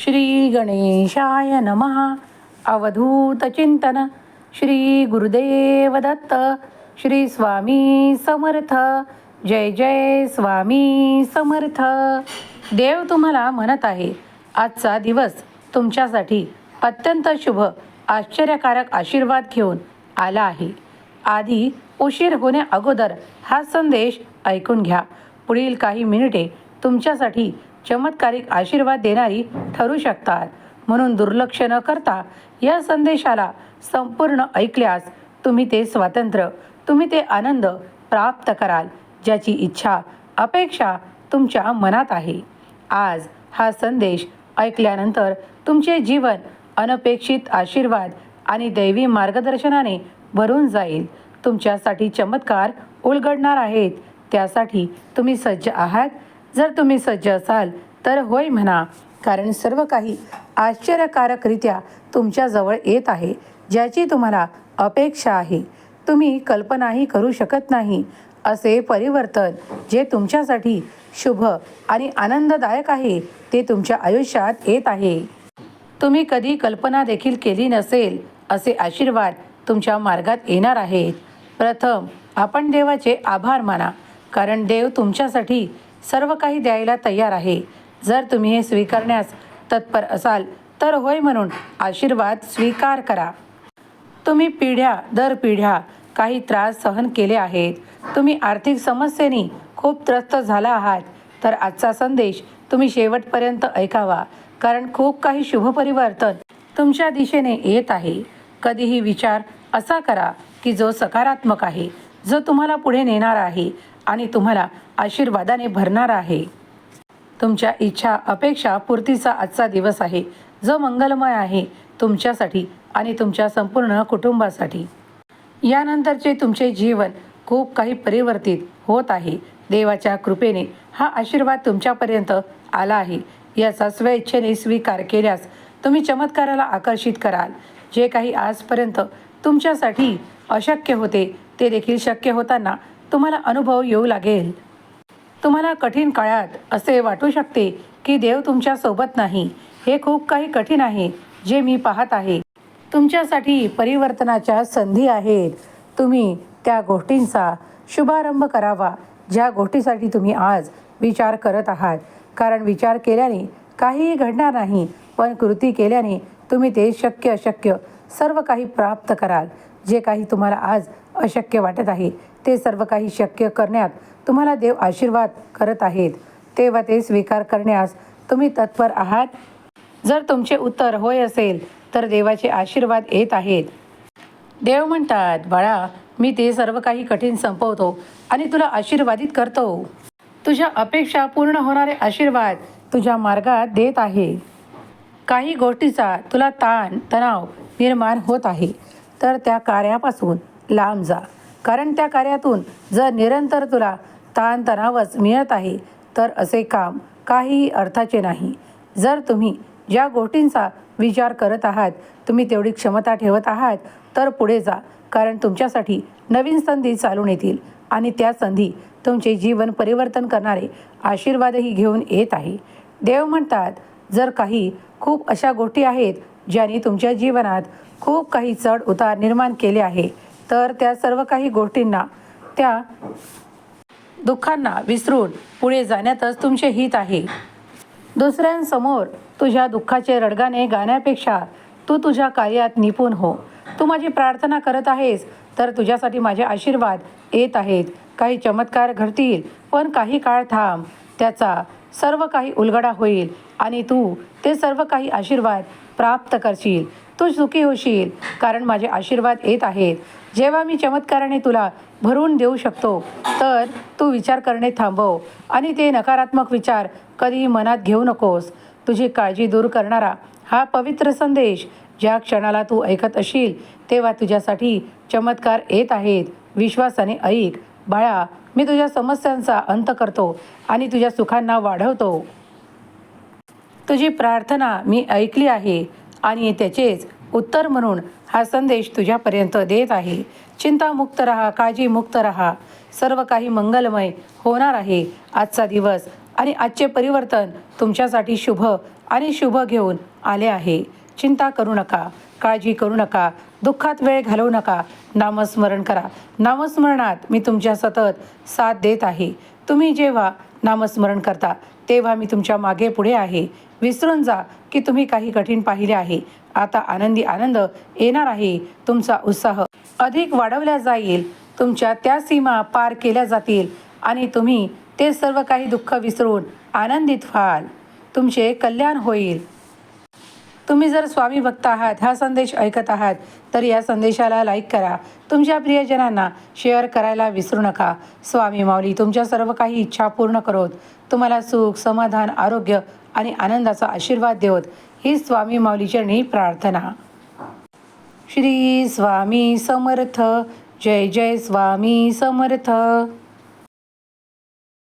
श्री गणेशाय नमः. अवधूत चिंतन. श्री गुरुदेव दत्त. श्री स्वामी समर्थ. जय जय स्वामी समर्थ. देव तुम्हाला म्हणत आहे आजचा दिवस तुमच्यासाठी अत्यंत शुभ आश्चर्यकारक आशीर्वाद घेऊन आला आहे. आधी उशीर होण्या अगोदर हा संदेश ऐकून घ्या. पुढील काही मिनिटे तुमच्यासाठी चमत्कारिक आशीर्वाद देणारी ठरू शकतात. म्हणून दुर्लक्ष न करता या संदेशाला संपूर्ण ऐकल्यास तुम्ही ते स्वातंत्र्य तुम्ही ते आनंद प्राप्त कराल ज्याची इच्छा अपेक्षा तुमच्या मनात आहे. आज हा संदेश ऐकल्यानंतर तुमचे जीवन अनपेक्षित आशीर्वाद आणि दैवी मार्गदर्शनाने भरून जाईल. तुमच्यासाठी चमत्कार उलगडणार आहेत. त्यासाठी तुम्ही सज्ज आहात. जर तुम्ही सज्ज असाल तर होय म्हणा. कारण सर्व काही आश्चर्यकारकरित्या तुमच्याजवळ येत आहे ज्याची तुम्हाला अपेक्षा आहे. तुम्ही कल्पनाही करू शकत नाही. असे परिवर्तन जे तुमच्यासाठी शुभ आणि आनंददायक आहे ते तुमच्या आयुष्यात येत आहे. तुम्ही कधी कल्पना देखील केली नसेल असे आशीर्वाद तुमच्या मार्गात येणार आहेत. प्रथम आपण देवाचे आभार माना. कारण देव तुमच्यासाठी सर्व काही द्यायला तयार आहे. जर तुम्ही हे स्वीकारण्यास तत्पर असाल तर होय म्हणून आशीर्वाद स्वीकार करा. तुम्ही पिढ्या दर पिढ्या काही त्रास सहन केले आहेत. तुम्ही आर्थिक समस्येनी खूप त्रस्त झाला आहात. तर आजचा संदेश तुम्ही शेवटपर्यंत ऐकावा. कारण खूप काही शुभ परिवर्तन तुमच्या दिशेने येत आहे. कधीही विचार असा करा की जो सकारात्मक आहे जो तुम्हाला पुढे नेणार आहे. आणि तुम्हाला आशीर्वादाने भरणार आहे. तुमच्या इच्छा अपेक्षा पूर्तीचा आजचा दिवस आहे. जो मंगलमय आहे तुमच्यासाठी आणि तुमच्या संपूर्ण कुटुंबासाठी. यानंतरचे तुमचे जीवन खूप काही परिवर्तित होत आहे. देवाच्या कृपेने हा आशीर्वाद तुमच्यापर्यंत आला आहे. याचा स्वेच्छेने स्वीकार केल्यास तुम्ही चमत्काराला आकर्षित कराल. जे काही आजपर्यंत तुमच्यासाठी अशक्य होते ते देखील शक्य होताना तुम्हाला अनुभव येऊ लागेल. तुम्हाला कठीण काळात असे वाटू शकते की देव तुमच्यासोबत नाही. हे खूप काही कठीण आहे जे मी पाहत आहे. तुमच्यासाठी परिवर्तनाच्या संधी आहेत. तुम्ही त्या गोष्टींचा शुभारंभ करावा. ज्या गोष्टीसाठी तुम्ही आज विचार करत आहात. कारण विचार केल्याने काहीही घडणार नाही पण कृती केल्याने तुम्ही ते शक्य अशक्य सर्व काही प्राप्त कराल. जे काही तुम्हाला आज अशक्य वाटत आहे ते सर्व काही शक्य करण्यात तुम्हाला देव आशीर्वाद करत आहेत. तेव्हा ते स्वीकार करण्यास तुम्ही तत्पर आहात. जर तुमचे उत्तर होय असेल तर देवाचे आशीर्वाद येत आहेत. देव म्हणतात बाळा मी ते सर्व काही कठीण संपवतो आणि तुला आशीर्वादित करतो. तुझ्या अपेक्षा पूर्ण होणारे आशीर्वाद तुझ्या मार्गात देत आहे. काही गोष्टीचा तुला ताण तणाव निर्माण होत आहे. तर त्या कार्यापासून लांब जा. कारण त्या कार्यातून जर निरंतर तुला ताणतणावच मिळत आहे तर असे काम काहीही अर्थाचे नाही. जर तुम्ही ज्या गोष्टींचा विचार करत आहात तुम्ही तेवढी क्षमता ठेवत आहात तर पुढे जा. कारण तुमच्यासाठी नवीन संधी चालून येतील आणि त्या संधी तुमचे जीवन परिवर्तन करणारे आशीर्वादही घेऊन येत आहे. देव म्हणतात जर काही खूप अशा गोष्टी आहेत ज्यांनी तुमच्या जीवनात खूप काही चढ उतार निर्माण केले आहे. तर त्या सर्व काही गोष्टींना त्या दुःखांना विसरून पुढे जाण्यातच तुमचे हित आहे. दुसऱ्यांसमोर तुझ्या दुःखाचे रडगाणे गाण्यापेक्षा तू तुझ्या कार्यात निपुण हो. तू माझी प्रार्थना करत आहेस तर तुझ्यासाठी माझे आशीर्वाद येत आहेत. काही चमत्कार घडतील पण काही काळ थांब. त्याचा सर्व काही उलगडा होईल आणि तू ते सर्व काही आशीर्वाद प्राप्त करशील. तू सुखी होशील कारण माझे आशीर्वाद येत आहेत. जेव्हा मी चमत्काराने तुला भरून देऊ शकतो तर तू विचार करणे थांबव आणि ते नकारात्मक विचार कधीही मनात घेऊ नकोस. तुझी काळजी दूर करणारा हा पवित्र संदेश ज्या क्षणाला तू ऐकत असशील तेव्हा तुझ्यासाठी चमत्कार येत आहेत. विश्वासाने ऐक बाळा मी तुझ्या समस्यांचा अंत करतो आणि तुझ्या सुखांना वाढवतो. तुझी प्रार्थना मी ऐकली आहे आणि त्याचेच उत्तर म्हणून हा संदेश तुझ्यापर्यंत देत आहे. चिंतामुक्त रहा काळजीमुक्त रहा. सर्व काही मंगलमय होणार आहे. आजचा दिवस आणि आजचे परिवर्तन तुमच्यासाठी शुभ आणि शुभ घेऊन आले आहे. चिंता करू नका. काळजी करू नका दुःखात वेळ घालवू नका नामस्मरण करा. नामस्मरणात मी तुमच्या सतत साथ देत आहे. तुम्ही जेव्हा नामस्मरण करता तेव्हा मी तुमच्या मागे पुढे आहे. विसरून जा की तुम्ही काही कठीण पाहिले आहे. आता आनंदी आनंद येणार आहे. तुमचा उत्साह अधिक वाढवला जाईल. तुमच्या त्या सीमा पार केल्या जातील आणि तुम्ही ते सर्व काही दुःख विसरून आनंदित व्हाल. तुमचे कल्याण होईल. तुम्ही जर स्वामी भक्त आहात हा संदेश ऐकत आहात तर या संदेशाला लाईक करा. तुमच्या प्रियजनांना शेअर करायला विसरू नका. स्वामी माऊली तुमच्या सर्व काही इच्छा पूर्ण करोत. तुम्हाला सुख समाधान आरोग्य आणि आनंदाचा आशीर्वाद देवत. ही स्वामी माऊलीचरणी प्रार्थना. श्री स्वामी समर्थ. जय जय स्वामी समर्थ.